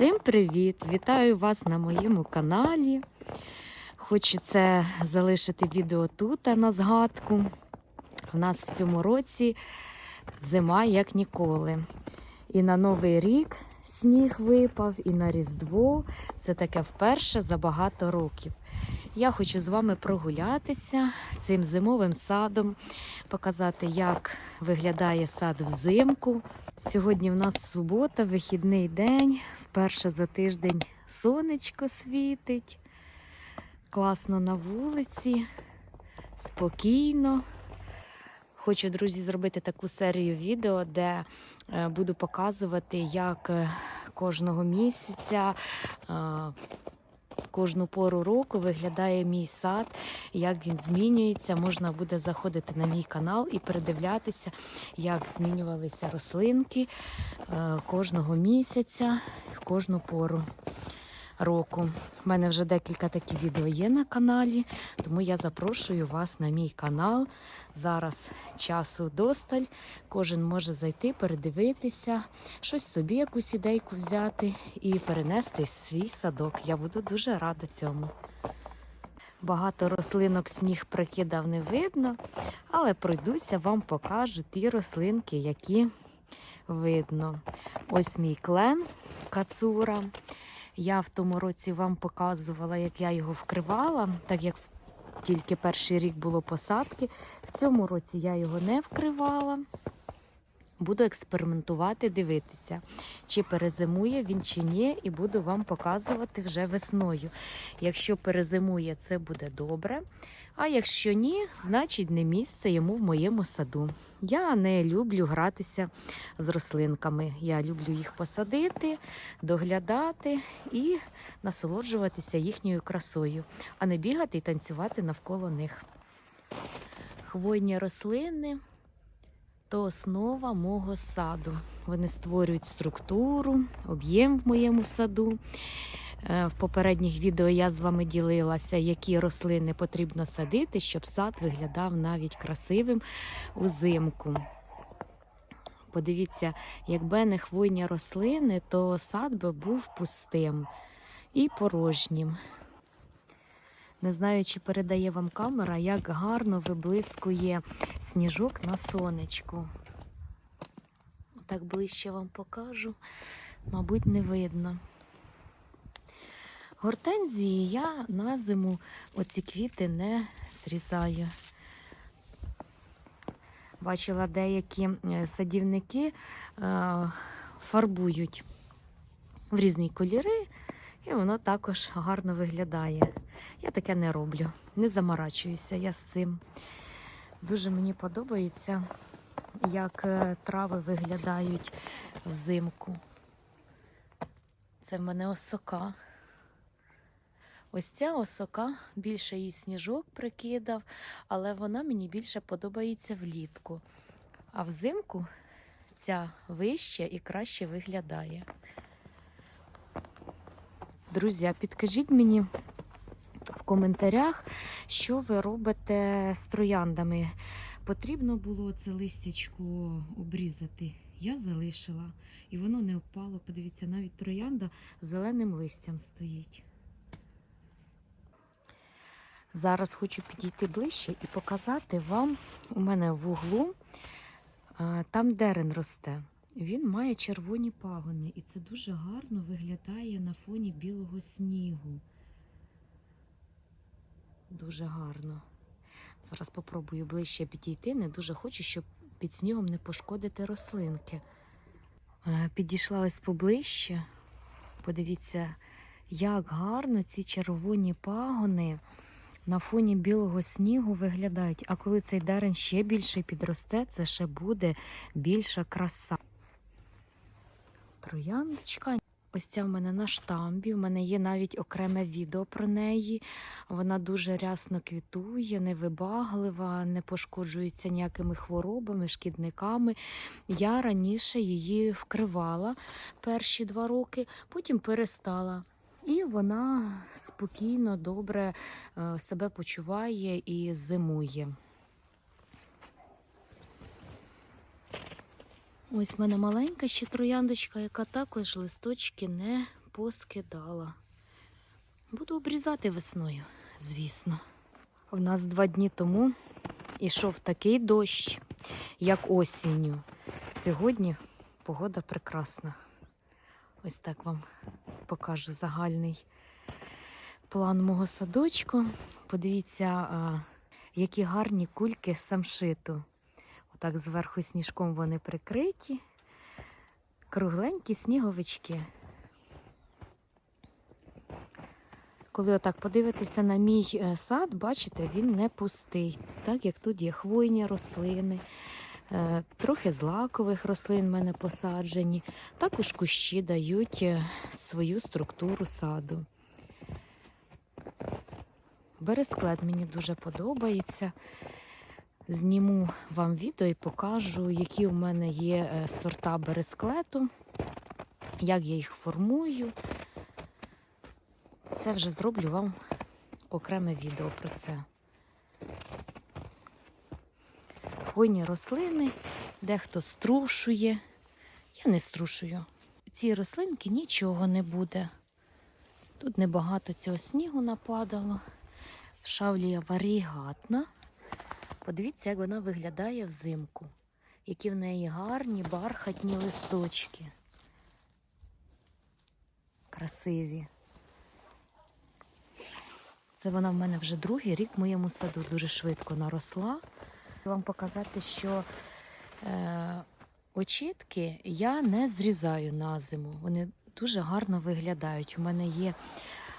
Всім привіт! Вітаю вас на моєму каналі. Хочу це залишити відео тут на згадку. У нас в цьому році зима як ніколи. І на Новий рік сніг випав, і на Різдво. Це таке вперше за багато років. Я хочу з вами прогулятися цим зимовим садом, показати, як виглядає сад взимку. Сьогодні в нас субота, вихідний день. Вперше за тиждень сонечко світить. Класно на вулиці, спокійно. Хочу, друзі, зробити таку серію відео, де е, буду показувати, як е, кожного місяця, е, кожну пору року виглядає мій сад, як він змінюється. Можна буде заходити на мій канал і передивлятися, як змінювалися рослинки е, кожного місяця, кожну пору року. У мене вже декілька таких відео є на каналі, тому я запрошую вас на мій канал. Зараз часу досталь. Кожен може зайти, передивитися, щось собі, якусь ідейку взяти і перенести свій садок. Я буду дуже рада цьому. Багато рослинок сніг прикидав не видно, але пройдуся, вам покажу ті рослинки, які видно. Ось мій клен кацура. Я в тому році вам показувала, як я його вкривала, так як тільки перший рік було посадки. В цьому році я його не вкривала. Буду експериментувати, дивитися, чи перезимує він чи ні, і буду вам показувати вже весною. Якщо перезимує, це буде добре. А якщо ні, значить не місце йому в моєму саду. Я не люблю гратися з рослинками. Я люблю їх посадити, доглядати і насолоджуватися їхньою красою, а не бігати і танцювати навколо них. Хвойні рослини то основа мого саду. Вони створюють структуру, об'єм в моєму саду. Е, В попередніх відео я з вами ділилася, які рослини потрібно садити, щоб сад виглядав навіть красивим узимку. Подивіться, якби не хвойні рослини, то сад би був пустим і порожнім. Не знаю, чи передає вам камера, як гарно виблискує сніжок на сонечку. Так ближче вам покажу, мабуть, не видно. Гортензії я на зиму оці квіти не зрізаю. Бачила, деякі е, садівники е, фарбують в різні кольори, і воно також гарно виглядає. Я таке не роблю, не заморачуюся я з цим. Дуже мені подобається, як е, трави виглядають взимку. Це в мене осока. Ось ця осока більше їй сніжок прикидав, але вона мені більше подобається влітку. А взимку ця вища і краще виглядає. Друзі, підкажіть мені в коментарях, що ви робите з трояндами. Потрібно було це листячко обрізати. Я залишила, і воно не впало. Подивіться, навіть троянда зеленим листям стоїть. Зараз хочу підійти ближче і показати вам у мене в углу, там дерен росте. Він має червоні пагони, і це дуже гарно виглядає на фоні білого снігу. Дуже гарно. Зараз спробую ближче підійти. Не дуже хочу, щоб під снігом не пошкодити рослинки. Підійшла ось поближче. Подивіться, як гарно ці червоні пагони на фоні білого снігу виглядають. А коли цей дерен ще більше підросте, це ще буде більша краса. Трояндочка. Ось ця в мене на штамбі. У мене є навіть окреме відео про неї. Вона дуже рясно квітує, невибаглива, не пошкоджується ніякими хворобами, шкідниками. Я раніше її вкривала перші два роки, потім перестала. І вона спокійно, добре е, себе почуває і зимує. Ось в мене маленька ще трояндочка, яка також листочки не поскидала. Буду обрізати весною, звісно. В нас два дні тому ішов такий дощ, як осінню. Сьогодні погода прекрасна. Ось так вам покажу загальний план мого садочку. Подивіться, які гарні кульки самшиту. Отак зверху сніжком вони прикриті. Кругленькі сніговички. Коли отак подивитися на мій е, сад, бачите, він не пустий, так як тут є хвойні рослини, трохи злакових рослин в мене посаджені. Також кущі дають е, свою структуру саду. Бересклет мені дуже подобається. Зніму вам відео і покажу, які у мене є е, сорта бересклету, як я їх формую. Це вже зроблю вам окреме відео про це. Хвойні рослини, дехто струшує. Я не струшую. Ці рослинки нічого не буде. Тут небагато цього снігу нападало. Шавлія варігатна. Подивіться, як вона виглядає взимку. Які в неї гарні бархатні листочки. Красиві. Це вона в мене вже другий рік в моєму саду дуже швидко наросла. Вам показати, що е, очітки я не зрізаю на зиму. Вони дуже гарно виглядають. У мене є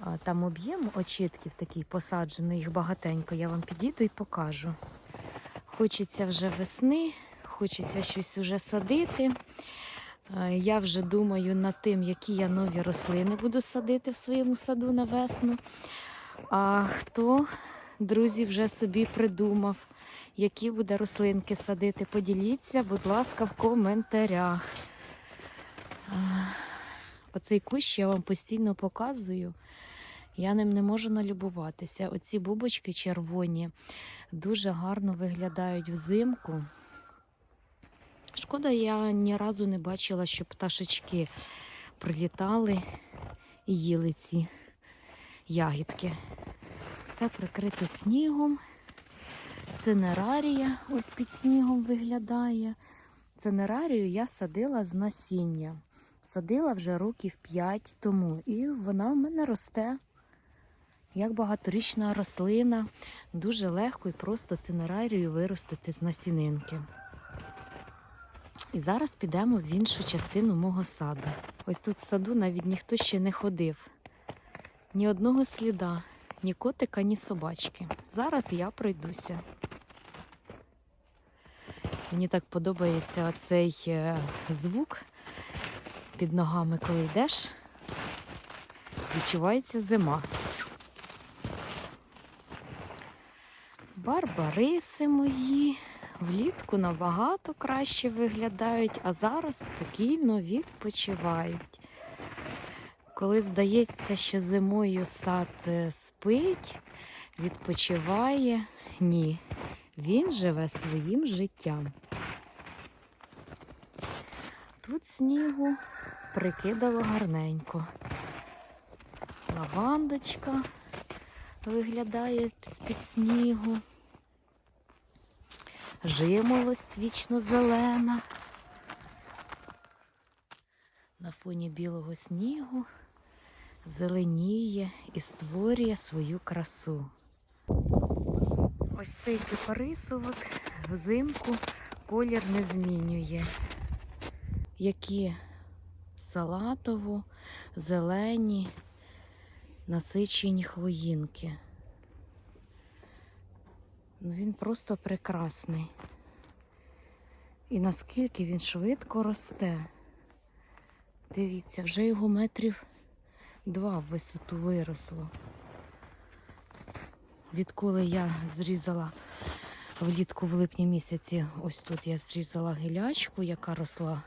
е, там об'єм очітків такий посаджений, їх багатенько. Я вам підійду і покажу. Хочеться вже весни, хочеться щось вже садити. Е, Я вже думаю над тим, які я нові рослини буду садити в своєму саду на весну. А хто, друзі, вже собі придумав, які буде рослинки садити, поділіться, будь ласка, в коментарях. Оцей кущ я вам постійно показую. Я ним не можу налюбуватися. Оці бубочки червоні дуже гарно виглядають взимку. Шкода, я ні разу не бачила, щоб пташечки прилітали і їли ці ягідки. Все прикрито снігом. Цинерарія ось під снігом виглядає. Цинерарію я садила з насіння. Садила вже років 5 тому. І вона в мене росте. Як багаторічна рослина. Дуже легко і просто цинерарію виростити з насінинки. І зараз підемо в іншу частину мого саду. Ось тут в саду навіть ніхто ще не ходив. Ні одного сліда, ні котика, ні собачки. Зараз я пройдуся. Мені так подобається оцей е, звук під ногами, коли йдеш. Відчувається зима. Барбариси мої влітку набагато краще виглядають, а зараз спокійно відпочивають. Коли здається, що зимою сад е, спить, відпочиває, ні, він живе своїм життям. Тут снігу прикидало гарненько. Лавандочка виглядає з-під снігу. Жимолость вічно зелена. На фоні білого снігу зеленіє і створює свою красу. Ось цей кипарисовик взимку колір не змінює. Які салатово, зелені, насичені хвоїнки. Ну, він просто прекрасний. І наскільки він швидко росте. Дивіться, вже його метрів два в висоту виросло. Відколи я зрізала влітку в липні місяці, ось тут я зрізала гілячку, яка росла.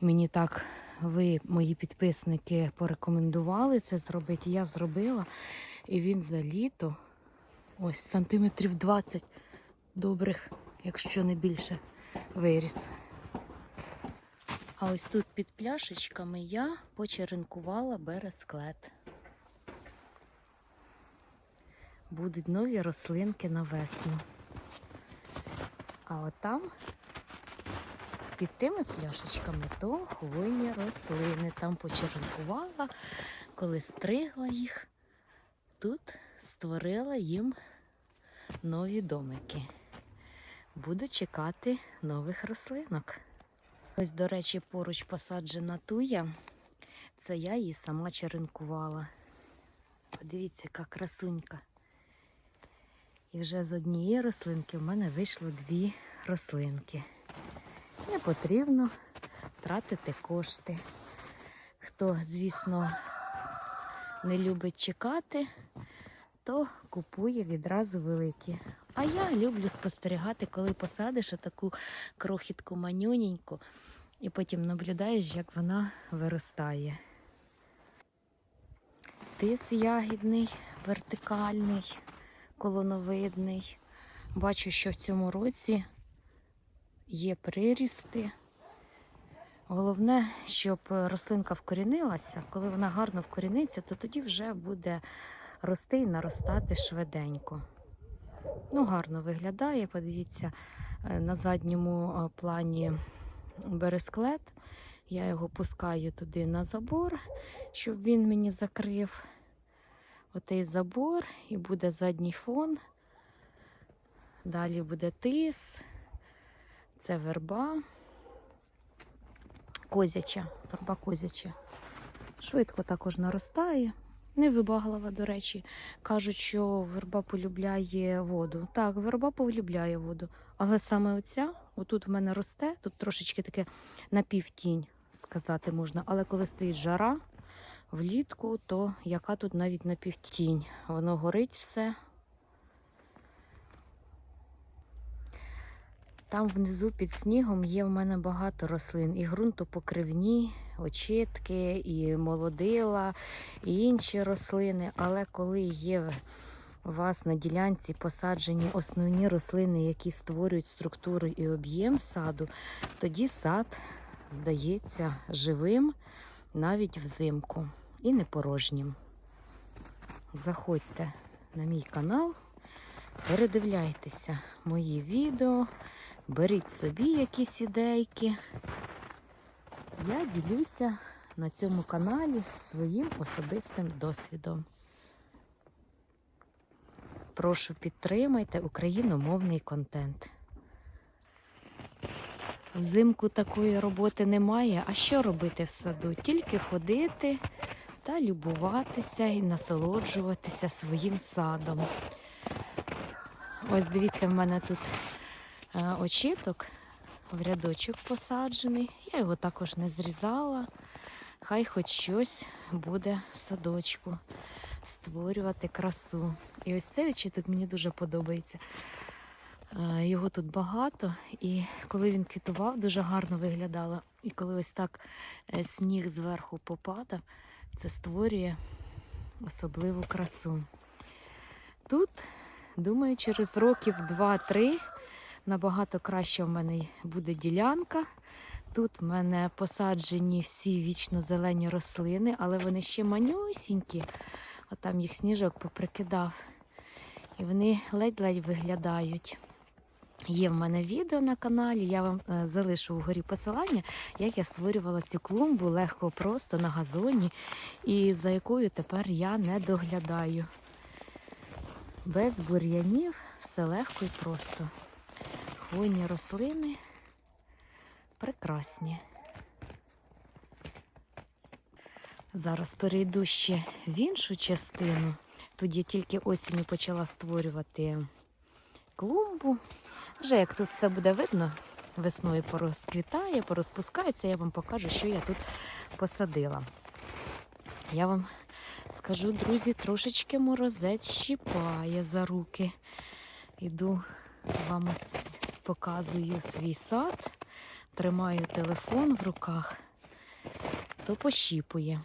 Мені так ви, мої підписники, порекомендували це зробити. Я зробила. І він за літо ось сантиметрів 20 добрих, якщо не більше, виріс. А ось тут під пляшечками я почеренкувала бересклет. Будуть нові рослинки на весну. А от там під тими пляшечками то хвойні рослини. Там почеренкувала, коли стригла їх, тут створила їм нові домики. Буду чекати нових рослинок. Ось, до речі, поруч посаджена туя. Це я її сама черенкувала. Подивіться, яка красунька. І вже з однієї рослинки в мене вийшло дві рослинки. Не потрібно тратити кошти. Хто, звісно, не любить чекати, то купує відразу великі. А я люблю спостерігати, коли посадиш таку крохітку манюненьку, і потім наблюдаєш, як вона виростає. Тис ягідний, вертикальний, колоновидний. Бачу, що в цьому році є прирісти. Головне, щоб рослинка вкорінилася. Коли вона гарно вкоріниться, то тоді вже буде рости і наростати швиденько. Ну, гарно виглядає. Подивіться, е, на задньому е, плані бересклет. Я його пускаю туди на забор, щоб він мені закрив отей забор, і буде задній фон. Далі буде тис, це верба. Козяча, верба козяча. Швидко також наростає. Невибаглива, до речі. Кажуть, що верба полюбляє воду. Так, верба полюбляє воду. Але саме оця, отут в мене росте, тут трошечки таке напівтінь, сказати можна. Але коли стоїть жара влітку, то яка тут навіть напівтінь. Воно горить все. Там внизу під снігом є в мене багато рослин. І ґрунтопокривні, очітки, і молодила, і інші рослини. Але коли є у вас на ділянці посаджені основні рослини, які створюють структуру і об'єм саду, тоді сад здається живим навіть взимку і не порожнім. Заходьте на мій канал, передивляйтеся мої відео. Беріть собі якісь ідейки. Я ділюся на цьому каналі своїм особистим досвідом. Прошу підтримайте україномовний контент. Взимку такої роботи немає. А що робити в саду? Тільки ходити та любуватися і насолоджуватися своїм садом. Ось дивіться, в мене тут е, очіток в рядочок посаджений. Я його також не зрізала. Хай хоч щось буде в садочку створювати красу. І ось цей очіток мені дуже подобається. Його тут багато, і коли він квітував, дуже гарно виглядало. І коли ось так е, сніг зверху попадав, це створює особливу красу. Тут, думаю, через років 2-3 набагато краще в мене буде ділянка. Тут в мене посаджені всі вічно-зелені рослини, але вони ще манюсінькі. А там їх сніжок поприкидав. І вони ледь-ледь виглядають. Є в мене відео на каналі, я вам е, залишу вгорі посилання, як я створювала цю клумбу легко, просто на газоні, і за якою тепер я не доглядаю. Без бур'янів все легко і просто. Хвойні рослини прекрасні. Зараз перейду ще в іншу частину. Тут я тільки осінню почала створювати клумбу. Вже як тут все буде видно, весною порозквітає, порозпускається, я вам покажу, що я тут посадила. Я вам скажу, друзі, трошечки морозець щіпає за руки. Іду вам ось показую свій сад, тримаю телефон в руках, то пощіпує.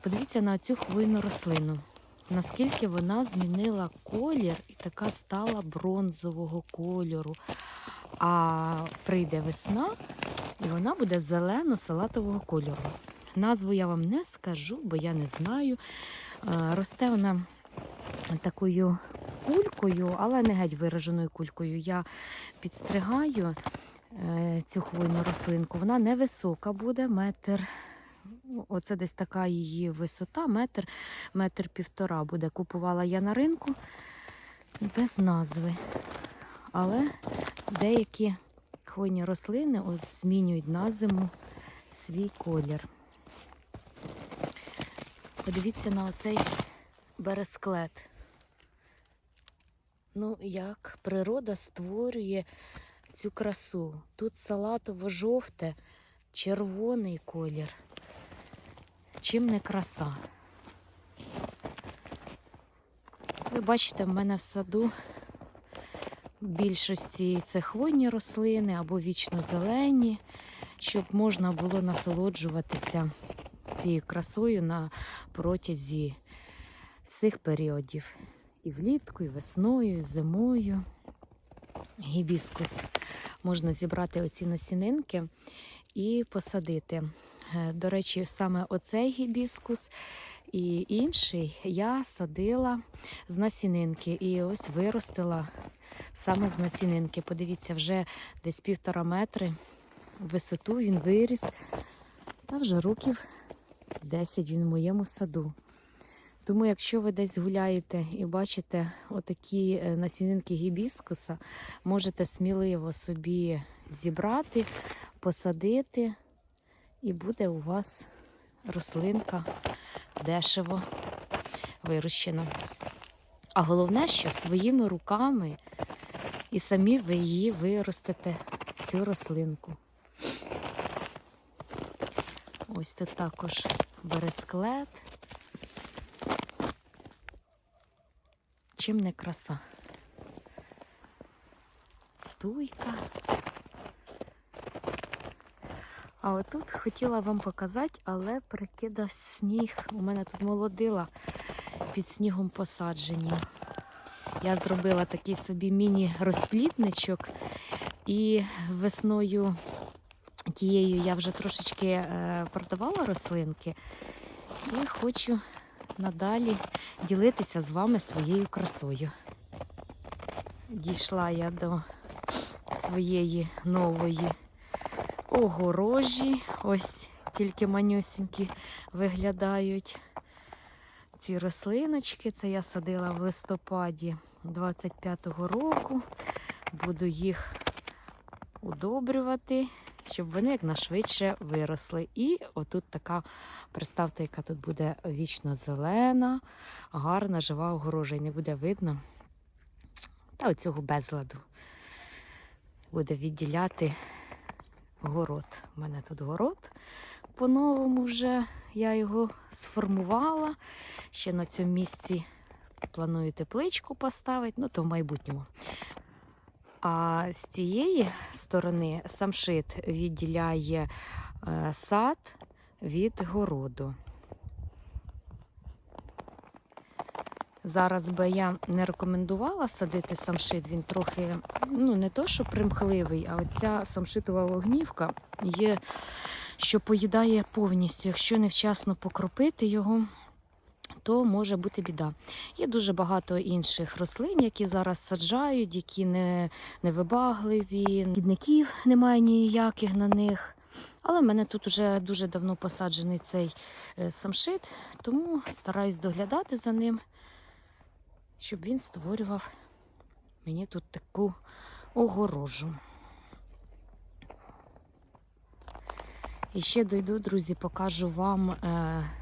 Подивіться на цю хвойну рослину. Наскільки вона змінила колір і така стала бронзового кольору. А прийде весна, і вона буде зелено-салатового кольору. Назву я вам не скажу, бо я не знаю. Е, Росте вона такою кулькою, але не геть вираженою кулькою. Я підстригаю е, цю хвойну рослинку. Вона невисока буде, метр. ну, Оце десь така її висота, метр, метр півтора буде. Купувала я на ринку без назви. Але деякі хвойні рослини от змінюють на зиму свій колір. Подивіться на оцей бересклет. Ну, як природа створює цю красу. Тут салатово-жовте, червоний колір. Чим не краса. Ви бачите, в мене в саду в більшості це хвойні рослини або вічно зелені, щоб можна було насолоджуватися цією красою на протязі всіх періодів. І влітку, і весною, і зимою. Гібіскус. Можна зібрати оці насінинки і посадити. Е, До речі, саме оцей гібіскус і інший я садила з насінинки. І ось виростила саме з насінинки. Подивіться, вже десь півтора метри висоту він виріс. Та вже років 10 він в моєму саду. Тому, якщо ви десь гуляєте і бачите отакі е, насінинки гібіскуса, можете сміливо собі зібрати, посадити, і буде у вас рослинка дешево вирощена. А головне, що своїми руками і самі ви її виростете, цю рослинку. Ось тут також бересклет. Чим не краса? Туйка. А отут хотіла вам показати, але прикидав сніг. У мене тут молодила під снігом посаджені. Я зробила такий собі міні-розплітничок і весною тією я вже трошечки е, продавала рослинки і хочу надалі ділитися з вами своєю красою. Дійшла я до своєї нової огорожі. Ось тільки манюсінькі виглядають ці рослиночки. Це я садила в листопаді 25-го року. Буду їх удобрювати, щоб вони якнайшвидше виросли. І отут така, представте, яка тут буде вічно зелена, гарна, жива огорожа. І не буде видно. Та оцього безладу буде відділяти город. У мене тут город по-новому вже. Я його сформувала. Ще на цьому місці планую тепличку поставити, ну то в майбутньому. А з цієї сторони самшит відділяє е, сад від городу. Зараз би я не рекомендувала садити самшит, він трохи, ну не то, що примхливий, а оця самшитова вогнівка є, що поїдає повністю. Якщо невчасно покропити його, то може бути біда. Є дуже багато інших рослин, які зараз саджають, які не, невибагливі, Шкідників немає ніяких на них. Але в мене тут вже дуже давно посаджений цей е, самшит, тому стараюсь доглядати за ним, щоб він створював мені тут таку огорожу. І ще дойду, друзі, покажу вам е,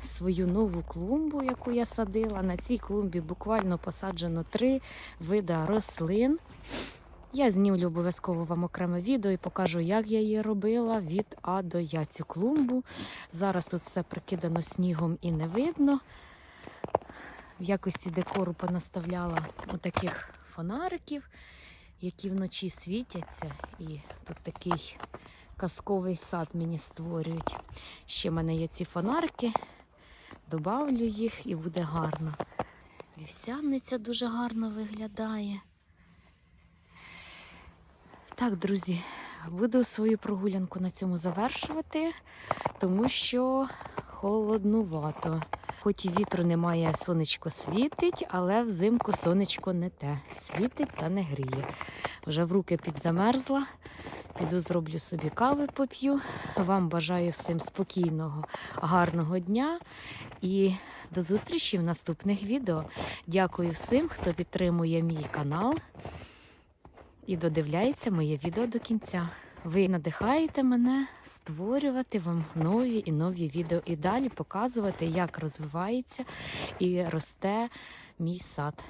свою нову клумбу, яку я садила. На цій клумбі буквально посаджено три вида рослин. Я знімлю обов'язково вам окреме відео і покажу, як я її робила від А до Я цю клумбу. Зараз тут все прикидано снігом і не видно. В якості декору понаставляла отаких фонариків, які вночі світяться. І тут такий казковий сад мені створюють. Ще в мене є ці фонарики, добавлю їх і буде гарно. Вівсяниця дуже гарно виглядає. Так, друзі, буду свою прогулянку на цьому завершувати, тому що холоднувато. Хоч і вітру немає, сонечко світить, але взимку сонечко не те. Світить та не гріє. Вже в руки підзамерзла. Піду зроблю собі кави поп'ю. Вам бажаю всім спокійного, гарного дня і до зустрічі в наступних відео. Дякую всім, хто підтримує мій канал і додивляється моє відео до кінця. Ви надихаєте мене створювати вам нові і нові відео і далі показувати, як розвивається і росте мій сад.